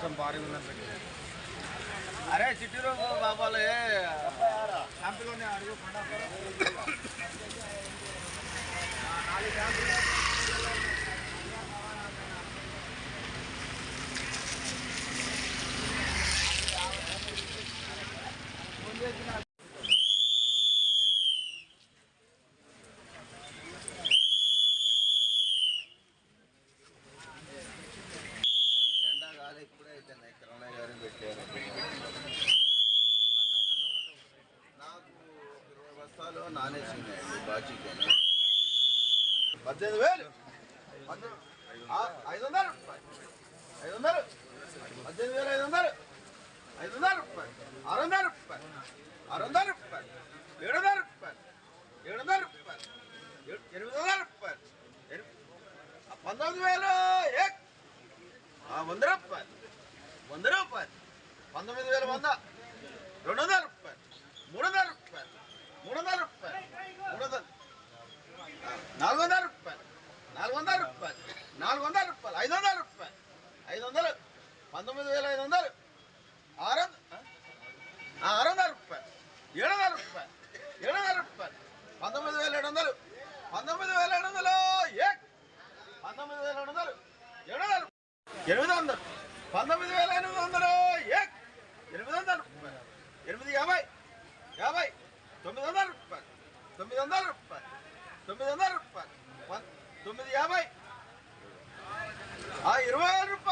వర్షం భారీ ఉందని అరే చిట్టూరు బాబాలే. క్యాంపులోనే అడుగు ఎండా నాకు ఇరవై బస్తాలు నానేసినాయండి బాచీకేనా పద్దెనిమిది వేలు పద్దెనిమిది- వందల ఐదు ఐదు వందలు పద్దెనిమిది వేలు ఐదు వందలు ఐదు వందల రూపాయలు ఆరు వందల రూపాయలు ఆరు వందల రూపాయలు ఏడు వందల రూపాయలు ఏడు వందల రూపాయలు ఎనిమిది వందల రూపాయలు పంతొమ్మిది వేలు ఏక్ ఆ, వంద రూపాయలు. వంద రూపాయలు పంతొమ్మిది వేల వంద రెండు వందల రూపాయలు మూడు వందల రూపాయలు మూడు వందల రూపాయలు మూడు వందలు నాలుగు వందల రూపాయలు నాలుగు వందల రూపాయలు నాలుగు వందల రూపాయలు ఐదు వందల రూపాయలు ఐదు వందలు పంతొమ్మిది వేల ఐదు వందలు ఆరు ఆరు వందల రూపాయలు ఏడు వందల రూపాయలు ఏడు వందల రూపాయలు పంతొమ్మిది వేల ఏడు వందలు పంతొమ్మిది వేల ఏడు వందలు ఏ పంతొమ్మిది వేల ఏడు వందలు ఏడు వందలు ఎనిమిది వందలు పంతొమ్మిది తొమ్మిది వందల రూపాయలు. తొమ్మిది వందల రూపాయలు. తొమ్మిది యాభై. ఇరవై ఐదు రూపాయలు.